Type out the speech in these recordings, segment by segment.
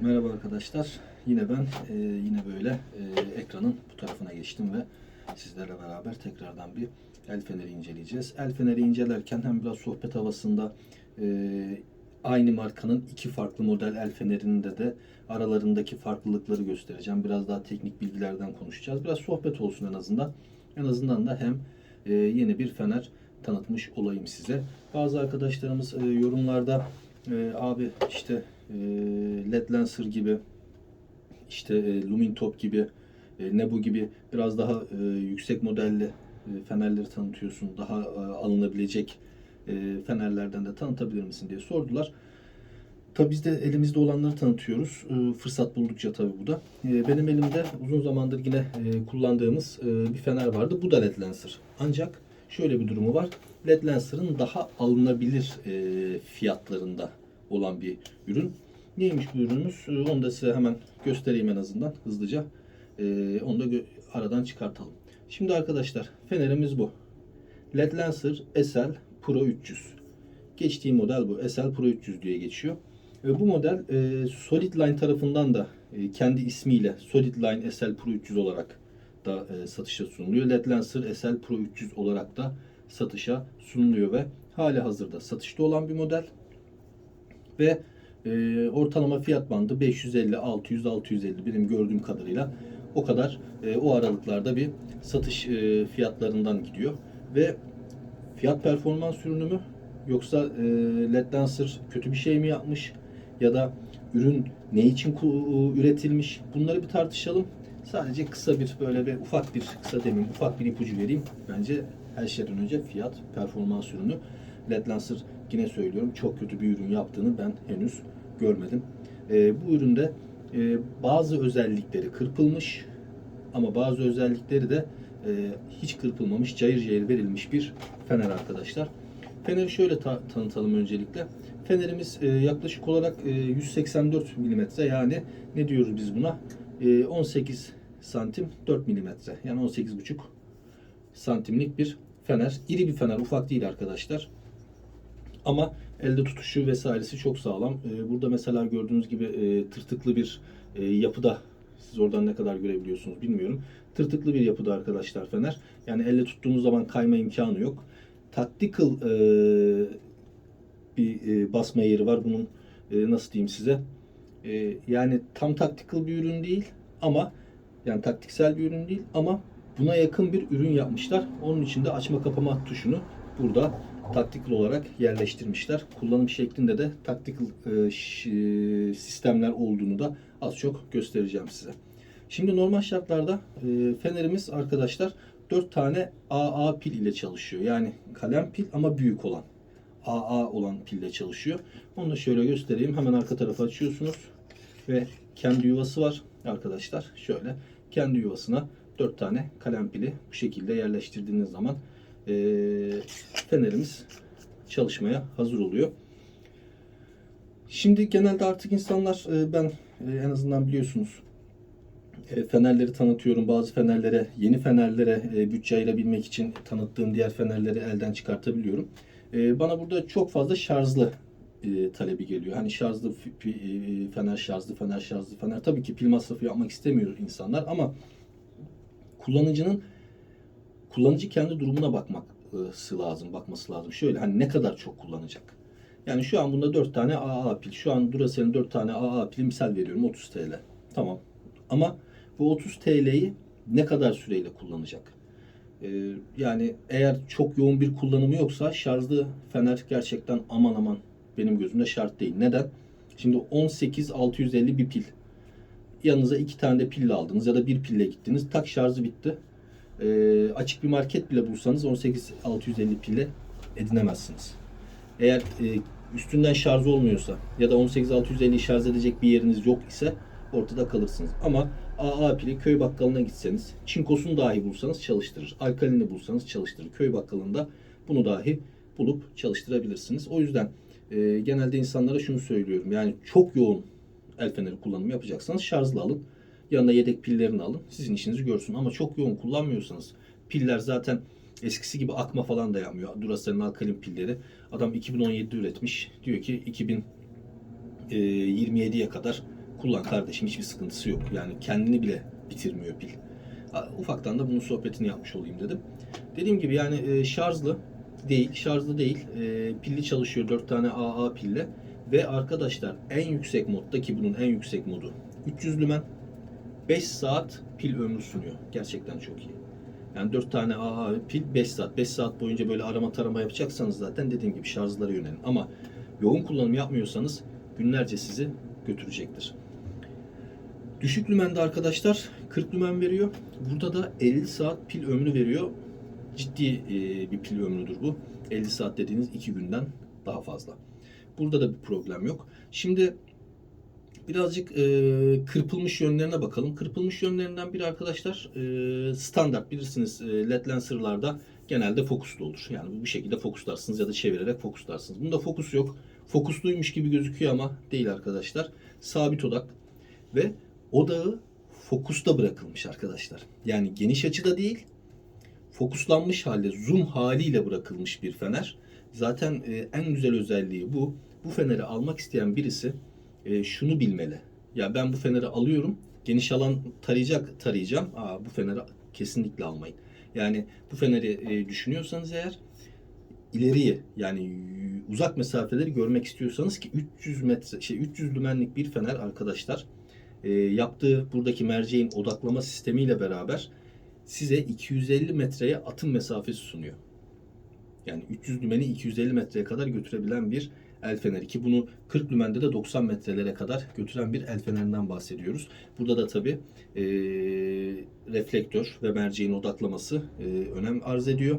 Merhaba arkadaşlar. Yine ben e, yine böyle e, ekranın bu tarafına geçtim ve sizlerle beraber tekrardan bir el feneri inceleyeceğiz. El feneri incelerken hem biraz sohbet havasında e, aynı markanın iki farklı model el fenerinde de aralarındaki farklılıkları göstereceğim. Biraz daha teknik bilgilerden konuşacağız. Biraz sohbet olsun en azından. En azından da hem e, yeni bir fener tanıtmış olayım size. Bazı arkadaşlarımız e, yorumlarda e, abi işte e, LED Lancer gibi işte e, Lumintop gibi e, Nebu gibi biraz daha e, yüksek modelli e, fenerleri tanıtıyorsun. Daha e, alınabilecek e, fenerlerden de tanıtabilir misin diye sordular. Tabii biz de elimizde olanları tanıtıyoruz. E, fırsat buldukça tabii bu da. E, benim elimde uzun zamandır yine e, kullandığımız e, bir fener vardı. Bu da LED Lancer. Ancak şöyle bir durumu var. LED Lancer'ın daha alınabilir e, fiyatlarında olan bir ürün. Neymiş bu ürünümüz? E, Onu da size hemen göstereyim en azından hızlıca. E, onu da aradan çıkartalım. Şimdi arkadaşlar fenerimiz bu. LED Lancer SL Pro 300. Geçtiği model bu. SL Pro 300 diye geçiyor. E, bu model e, Solid Line tarafından da e, kendi ismiyle Solid Line SL Pro 300 olarak da e, satışa sunuluyor. LED Lancer SL Pro 300 olarak da satışa sunuluyor ve hali hazırda satışta olan bir model. Ve e, ortalama fiyat bandı 550, 600, 650 benim gördüğüm kadarıyla o kadar e, o aralıklarda bir satış e, fiyatlarından gidiyor. Ve fiyat performans ürünü mü yoksa e, LED Dancer kötü bir şey mi yapmış ya da ürün ne için üretilmiş bunları bir tartışalım. Sadece kısa bir böyle bir ufak bir kısa demeyeyim ufak bir ipucu vereyim. Bence her şeyden önce fiyat performans ürünü. LED Lancer yine söylüyorum çok kötü bir ürün yaptığını ben henüz görmedim. E, bu üründe e, bazı özellikleri kırpılmış ama bazı özellikleri de e, hiç kırpılmamış, cayır cayır verilmiş bir fener arkadaşlar. Feneri şöyle ta- tanıtalım öncelikle. Fenerimiz e, yaklaşık olarak e, 184 mm yani ne diyoruz biz buna? E, 18 santim 4 mm yani 18,5 santimlik bir fener. İri bir fener, ufak değil arkadaşlar. Ama elde tutuşu vesairesi çok sağlam. Ee, Burada mesela gördüğünüz gibi e, tırtıklı bir e, yapıda siz oradan ne kadar görebiliyorsunuz bilmiyorum. Tırtıklı bir yapıda arkadaşlar fener. Yani elle tuttuğunuz zaman kayma imkanı yok. Tactical e, bir e, basma yeri var. Bunun nasıl diyeyim size? Yani tam tactical bir ürün değil ama yani taktiksel bir ürün değil ama buna yakın bir ürün yapmışlar. Onun için de açma kapama tuşunu burada taktikal olarak yerleştirmişler. Kullanım şeklinde de taktikal e, sistemler olduğunu da az çok göstereceğim size. Şimdi normal şartlarda e, fenerimiz arkadaşlar 4 tane AA pil ile çalışıyor. Yani kalem pil ama büyük olan. AA olan pille çalışıyor. Onu da şöyle göstereyim. Hemen arka tarafa açıyorsunuz. Ve kendi yuvası var arkadaşlar. Şöyle kendi yuvasına 4 tane kalem pili bu şekilde yerleştirdiğiniz zaman eee, fenerimiz çalışmaya hazır oluyor. Şimdi genelde artık insanlar e, ben e, en azından biliyorsunuz e, fenerleri tanıtıyorum. Bazı fenerlere, yeni fenerlere e, bütçe ayırabilmek için tanıttığım diğer fenerleri elden çıkartabiliyorum. E, Bana burada çok fazla şarjlı e, talebi geliyor. Hani şarjlı e, fener, şarjlı fener, şarjlı fener. Tabii ki pil masrafı yapmak istemiyor insanlar ama kullanıcının kullanıcı kendi durumuna bakması lazım, bakması lazım. Şöyle hani ne kadar çok kullanacak. Yani şu an bunda 4 tane AA pil. Şu an Duracell'in 4 tane AA pili misal veriyorum 30 TL. Tamam. Ama bu 30 TL'yi ne kadar süreyle kullanacak? Yani eğer çok yoğun bir kullanımı yoksa şarjlı fener gerçekten aman aman benim gözümde şart değil. Neden? Şimdi 18650 bir pil. Yanınıza iki tane de pille aldınız ya da bir pille gittiniz. Tak şarjı bitti. Ee, açık bir market bile bulsanız 18650 pille edinemezsiniz. Eğer e, üstünden şarj olmuyorsa ya da 18650'yi şarj edecek bir yeriniz yok ise ortada kalırsınız. Ama AA pili köy bakkalına gitseniz, çinkosunu dahi bulsanız çalıştırır. Alkalini bulsanız çalıştırır. Köy bakkalında bunu dahi bulup çalıştırabilirsiniz. O yüzden e, genelde insanlara şunu söylüyorum. Yani çok yoğun el feneri kullanımı yapacaksanız şarjlı alın. Yanına yedek pillerini alın. Sizin işinizi görsün. Ama çok yoğun kullanmıyorsanız piller zaten eskisi gibi akma falan da yapmıyor. Duracell'in alkalin pilleri. Adam 2017'de üretmiş. Diyor ki 2027'ye kadar kullan kardeşim hiçbir sıkıntısı yok. Yani kendini bile bitirmiyor pil. Ufaktan da bunun sohbetini yapmış olayım dedim. Dediğim gibi yani e, şarjlı değil, şarjlı değil. E, pilli çalışıyor 4 tane AA pille. Ve arkadaşlar en yüksek modda ki bunun en yüksek modu 300 lümen 5 saat pil ömrü sunuyor. Gerçekten çok iyi. Yani 4 tane AA pil 5 saat. 5 saat boyunca böyle arama tarama yapacaksanız zaten dediğim gibi şarjlara yönelin. Ama yoğun kullanım yapmıyorsanız günlerce sizi götürecektir. Düşük lümende arkadaşlar 40 lümen veriyor. Burada da 50 saat pil ömrü veriyor. Ciddi e, bir pil ömrüdür bu. 50 saat dediğiniz 2 günden daha fazla. Burada da bir problem yok. Şimdi birazcık e, kırpılmış yönlerine bakalım. Kırpılmış yönlerinden biri arkadaşlar e, standart bilirsiniz e, led lancerlarda genelde fokuslu olur. Yani bu şekilde fokuslarsınız ya da çevirerek fokuslarsınız. Bunda fokus yok. Fokusluymuş gibi gözüküyor ama değil arkadaşlar. Sabit odak ve odağı fokusta bırakılmış arkadaşlar. Yani geniş açıda değil, fokuslanmış halde, zoom haliyle bırakılmış bir fener. Zaten en güzel özelliği bu. Bu feneri almak isteyen birisi e, şunu bilmeli. Ya ben bu feneri alıyorum, geniş alan tarayacak tarayacağım. Aa, bu feneri kesinlikle almayın. Yani bu feneri e, düşünüyorsanız eğer ileriye yani uzak mesafeleri görmek istiyorsanız ki 300 metre şey 300 lümenlik bir fener arkadaşlar e, yaptığı buradaki merceğin odaklama sistemiyle beraber size 250 metreye atım mesafesi sunuyor. Yani 300 lümeni 250 metreye kadar götürebilen bir el feneri ki bunu 40 lümende de 90 metrelere kadar götüren bir el fenerinden bahsediyoruz. Burada da tabi reflektör ve merceğin odaklaması e, önem arz ediyor.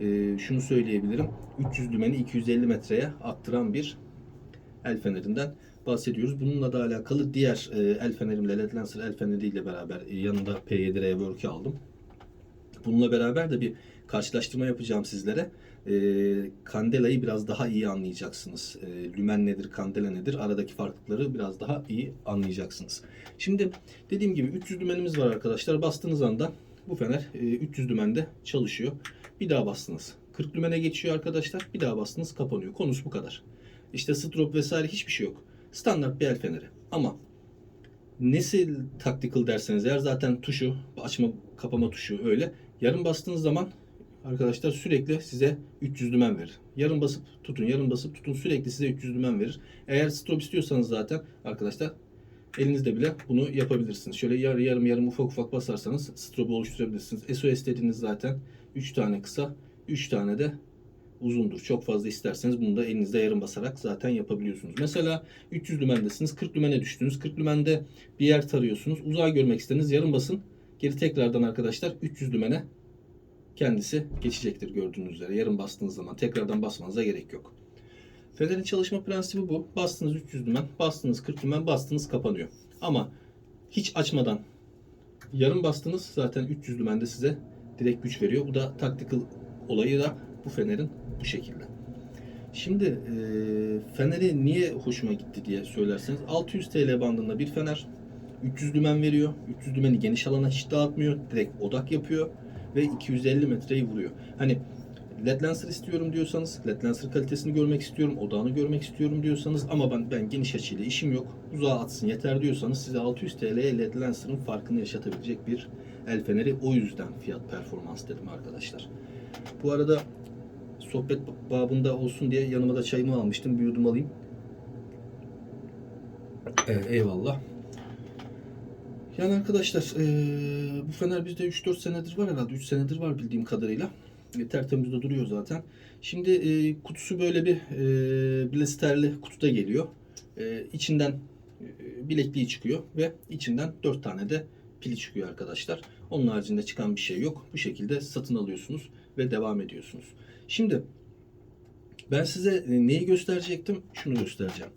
E, şunu söyleyebilirim. 300 lümeni 250 metreye attıran bir el fenerinden bahsediyoruz. Bununla da alakalı diğer e, el fenerimle LED Lancer el feneriyle beraber e, yanında P7R Work'ü aldım. Bununla beraber de bir karşılaştırma yapacağım sizlere. E, kandelayı biraz daha iyi anlayacaksınız. E, lümen nedir, kandela nedir? Aradaki farklılıkları biraz daha iyi anlayacaksınız. Şimdi dediğim gibi 300 lümenimiz var arkadaşlar. Bastığınız anda bu fener e, 300 lümende çalışıyor. Bir daha bastınız. 40 lümene geçiyor arkadaşlar. Bir daha bastınız kapanıyor. Konusu bu kadar. İşte strop vesaire hiçbir şey yok. Standart bir el feneri. Ama nesi tactical derseniz eğer zaten tuşu açma kapama tuşu öyle. Yarım bastığınız zaman arkadaşlar sürekli size 300 dümen verir. Yarım basıp tutun, yarım basıp tutun sürekli size 300 dümen verir. Eğer strop istiyorsanız zaten arkadaşlar elinizde bile bunu yapabilirsiniz. Şöyle yarı yarım yarım ufak ufak basarsanız strobu oluşturabilirsiniz. SOS dediğiniz zaten 3 tane kısa, 3 tane de uzundur. Çok fazla isterseniz bunu da elinizde yarım basarak zaten yapabiliyorsunuz. Mesela 300 lümendesiniz, 40 lümene düştünüz. 40 lümende bir yer tarıyorsunuz. Uzağa görmek istediniz, yarım basın. Geri tekrardan arkadaşlar 300 lümene kendisi geçecektir gördüğünüz üzere. Yarım bastığınız zaman tekrardan basmanıza gerek yok. Fenerin çalışma prensibi bu. Bastınız 300 lümen, bastınız 40 lümen, bastınız kapanıyor. Ama hiç açmadan yarım bastınız zaten 300 lümende size direkt güç veriyor. Bu da tactical olayı da bu fenerin bu şekilde. Şimdi e, feneri niye hoşuma gitti diye söylerseniz 600 TL bandında bir fener 300 lümen veriyor. 300 lümeni geniş alana hiç dağıtmıyor. Direkt odak yapıyor ve 250 metreyi vuruyor. Hani LED Lancer istiyorum diyorsanız, LED Lancer kalitesini görmek istiyorum, odağını görmek istiyorum diyorsanız ama ben ben geniş açıyla işim yok, uzağa atsın yeter diyorsanız size 600 TL'ye LED Lancer'ın farkını yaşatabilecek bir el feneri. O yüzden fiyat performans dedim arkadaşlar. Bu arada sohbet babında olsun diye yanıma da çayımı almıştım. Bir yudum alayım. Evet, eyvallah. Yani arkadaşlar eee, bu fener bizde 3-4 senedir var herhalde. 3 senedir var bildiğim kadarıyla. E, tertemiz duruyor zaten. Şimdi e, kutusu böyle bir e, blisterli kutuda geliyor. E, içinden e, bilekliği çıkıyor ve içinden 4 tane de pili çıkıyor arkadaşlar. Onun haricinde çıkan bir şey yok. Bu şekilde satın alıyorsunuz ve devam ediyorsunuz. Şimdi ben size e, neyi gösterecektim? Şunu göstereceğim.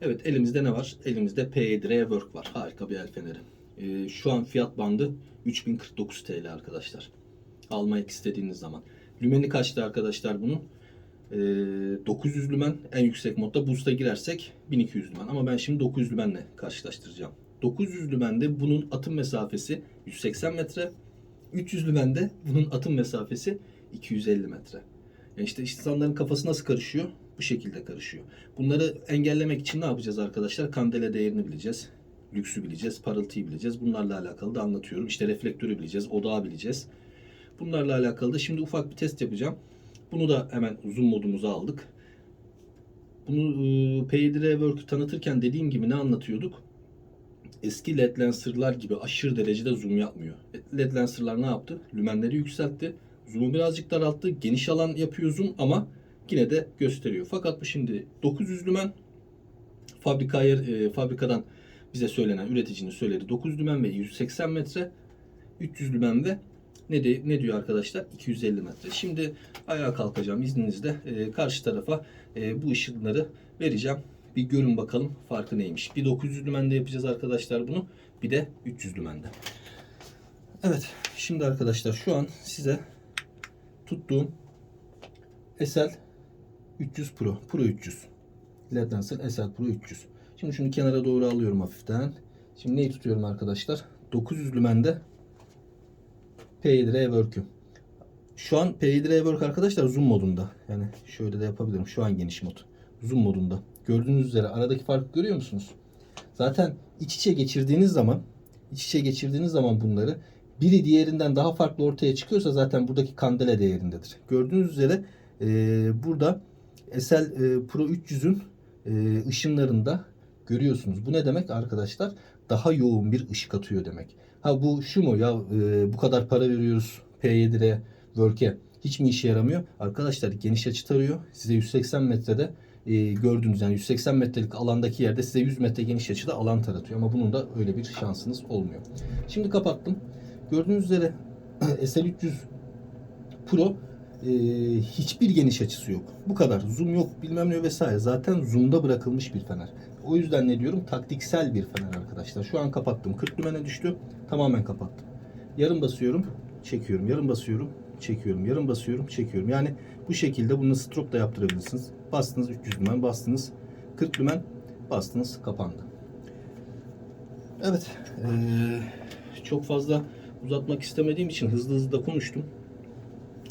Evet elimizde ne var? Elimizde P7R Work var. Harika bir el feneri. Ee, şu an fiyat bandı 3049 TL arkadaşlar. Almak istediğiniz zaman. Lümeni kaçtı arkadaşlar bunun? Ee, 900 lümen en yüksek modda boost'a girersek 1200 lümen. Ama ben şimdi 900 lümenle karşılaştıracağım. 900 lümende bunun atım mesafesi 180 metre. 300 lümende bunun atım mesafesi 250 metre. Yani işte insanların kafası nasıl karışıyor? Bu şekilde karışıyor. Bunları engellemek için ne yapacağız arkadaşlar? Kandela değerini bileceğiz. Lüksü bileceğiz, parıltıyı bileceğiz. Bunlarla alakalı da anlatıyorum. İşte reflektörü bileceğiz, odağı bileceğiz. Bunlarla alakalı da şimdi ufak bir test yapacağım. Bunu da hemen zoom modumuza aldık. Bunu e, P7 Rework tanıtırken dediğim gibi ne anlatıyorduk? Eski LED Lancer'lar gibi aşırı derecede zoom yapmıyor. LED Lancer'lar ne yaptı? Lümenleri yükseltti. Zoom'u birazcık daralttı. Geniş alan yapıyor zoom ama yine de gösteriyor. Fakat bu şimdi 900 lümen fabrikaya, e, fabrikadan bize söylenen üreticinin söyledi 9 lümen ve 180 metre 300 lümen ve ne, de, ne diyor arkadaşlar 250 metre. Şimdi ayağa kalkacağım izninizle e, karşı tarafa e, bu ışınları vereceğim. Bir görün bakalım farkı neymiş. Bir 900 lümende yapacağız arkadaşlar bunu. Bir de 300 lümende. Evet şimdi arkadaşlar şu an size tuttuğum Esel 300 Pro. Pro 300. LED Lancer Esel Pro 300. Şimdi şunu kenara doğru alıyorum hafiften. Şimdi neyi tutuyorum arkadaşlar? 900 lümende P7 Rework'ü. Şu an P7 Rework arkadaşlar zoom modunda. Yani şöyle de yapabilirim. Şu an geniş mod. Zoom modunda. Gördüğünüz üzere aradaki farkı görüyor musunuz? Zaten iç içe geçirdiğiniz zaman iç içe geçirdiğiniz zaman bunları biri diğerinden daha farklı ortaya çıkıyorsa zaten buradaki kandela değerindedir. Gördüğünüz üzere e, burada Esel e, Pro 300'ün e, ışınlarında görüyorsunuz. Bu ne demek arkadaşlar? Daha yoğun bir ışık atıyor demek. Ha bu şu mu ya e, bu kadar para veriyoruz P7'de Work'e hiç mi işe yaramıyor? Arkadaşlar geniş açı tarıyor. Size 180 metrede e, gördüğünüz yani 180 metrelik alandaki yerde size 100 metre geniş açıda alan taratıyor. Ama bunun da öyle bir şansınız olmuyor. Şimdi kapattım. Gördüğünüz üzere SL300 Pro e, hiçbir geniş açısı yok. Bu kadar. Zoom yok bilmem ne vesaire. Zaten zoom'da bırakılmış bir fener. O yüzden ne diyorum? Taktiksel bir fener arkadaşlar. Şu an kapattım. 40 lümene düştü. Tamamen kapattım. Yarım basıyorum. Çekiyorum. Yarım basıyorum. Çekiyorum. Yarım basıyorum. Çekiyorum. Yani bu şekilde bunu stroke da yaptırabilirsiniz. Bastınız 300 lümen. Bastınız 40 lümen. Bastınız kapandı. Evet. Ee, çok fazla uzatmak istemediğim için hızlı hızlı da konuştum.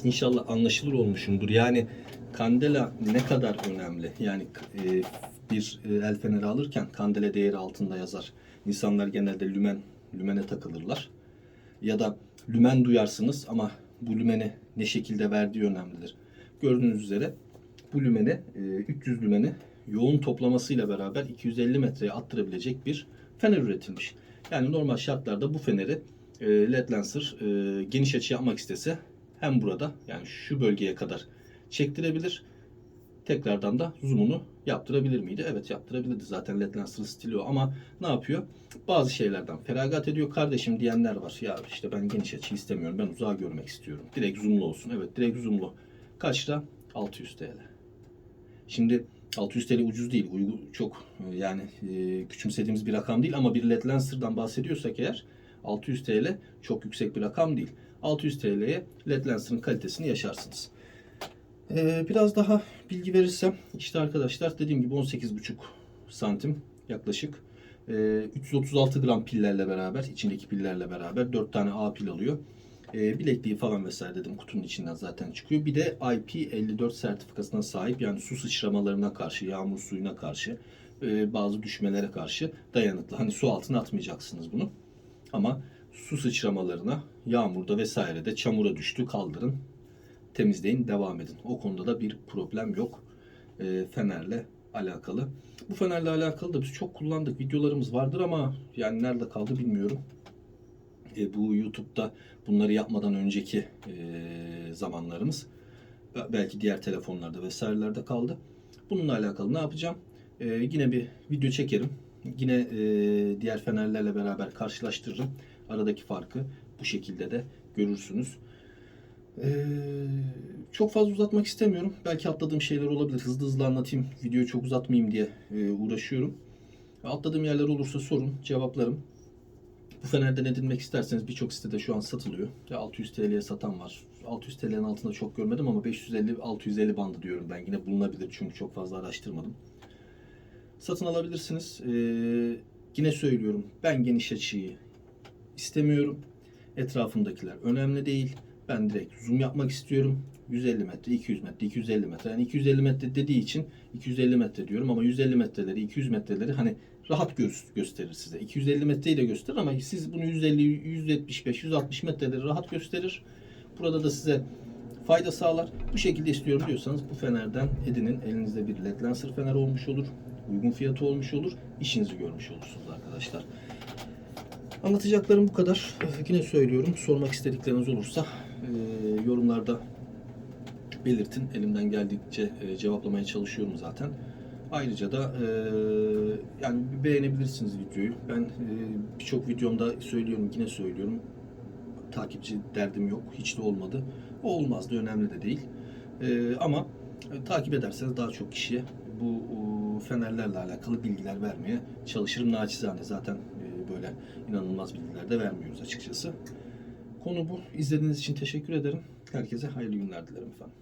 İnşallah anlaşılır olmuşumdur. Yani kandela ne kadar önemli? Yani e, bir e, el feneri alırken kandela değeri altında yazar. İnsanlar genelde lümen lümene takılırlar. Ya da lümen duyarsınız ama bu lümeni ne şekilde verdiği önemlidir. Gördüğünüz üzere bu lümeni e, 300 lümeni yoğun toplamasıyla beraber 250 metreye attırabilecek bir fener üretilmiş. Yani normal şartlarda bu feneri e, LED Lancer e, geniş açı yapmak istese hem burada yani şu bölgeye kadar çektirebilir. Tekrardan da zoom'unu yaptırabilir miydi? Evet yaptırabilirdi. Zaten LED Lancer stili o ama ne yapıyor? Bazı şeylerden feragat ediyor. Kardeşim diyenler var. Ya işte ben geniş açı istemiyorum. Ben uzağa görmek istiyorum. Direkt zoomlu olsun. Evet direkt zoomlu. Kaç lira? 600 TL. Şimdi 600 TL ucuz değil. Uygun, çok yani e, küçümsediğimiz bir rakam değil ama bir LED Lancer'dan bahsediyorsak eğer 600 TL çok yüksek bir rakam değil. 600 TL'ye LED Lancer'ın kalitesini yaşarsınız. Ee, biraz daha bilgi verirsem işte arkadaşlar dediğim gibi 18,5 santim yaklaşık. Ee, 336 gram pillerle beraber içindeki pillerle beraber 4 tane A pil alıyor. Ee, bilekliği falan vesaire dedim kutunun içinden zaten çıkıyor. Bir de IP54 sertifikasına sahip yani su sıçramalarına karşı, yağmur suyuna karşı, e, bazı düşmelere karşı dayanıklı. Hani su altına atmayacaksınız bunu. Ama su sıçramalarına, yağmurda vesairede çamura düştü kaldırın, temizleyin, devam edin. O konuda da bir problem yok e, fenerle alakalı. Bu fenerle alakalı da biz çok kullandık. Videolarımız vardır ama yani nerede kaldı bilmiyorum. E, bu YouTube'da bunları yapmadan önceki e, zamanlarımız belki diğer telefonlarda vesairelerde kaldı. Bununla alakalı ne yapacağım? E, yine bir video çekerim. Yine e, diğer fenerlerle beraber karşılaştırırım. Aradaki farkı bu şekilde de görürsünüz. Ee, çok fazla uzatmak istemiyorum. Belki atladığım şeyler olabilir. Hızlı hızlı anlatayım. Videoyu çok uzatmayayım diye e, uğraşıyorum. Atladığım yerler olursa sorun, cevaplarım. Bu fenerden edinmek isterseniz birçok sitede şu an satılıyor. Ya 600 TL'ye satan var. 600 TL'nin altında çok görmedim ama 550-650 bandı diyorum ben. Yine bulunabilir çünkü çok fazla araştırmadım. Satın alabilirsiniz. Ee, yine söylüyorum ben geniş açıyı istemiyorum. Etrafımdakiler önemli değil. Ben direkt zoom yapmak istiyorum. 150 metre, 200 metre, 250 metre. Yani 250 metre dediği için 250 metre diyorum ama 150 metreleri, 200 metreleri hani rahat gö- gösterir size. 250 metreyi de gösterir ama siz bunu 150, 175, 160 metreleri rahat gösterir. Burada da size fayda sağlar. Bu şekilde istiyorum diyorsanız bu fenerden edinin. Elinizde bir led lancer fener olmuş olur. Uygun fiyatı olmuş olur. İşinizi görmüş olursunuz arkadaşlar. Anlatacaklarım bu kadar. Ee, Yine söylüyorum. Sormak istedikleriniz olursa e, yorumlarda belirtin. Elimden geldikçe e, cevaplamaya çalışıyorum zaten. Ayrıca da e, yani beğenebilirsiniz videoyu. Ben e, birçok videomda söylüyorum, yine söylüyorum. Takipçi derdim yok. Hiç de olmadı. O olmaz da önemli de değil. E, ama e, takip ederseniz daha çok kişiye bu e, fenerlerle alakalı bilgiler vermeye çalışırım. Naçizane zaten e, böyle inanılmaz bilgiler de vermiyoruz açıkçası. Konu bu. İzlediğiniz için teşekkür ederim. Herkese hayırlı günler dilerim efendim.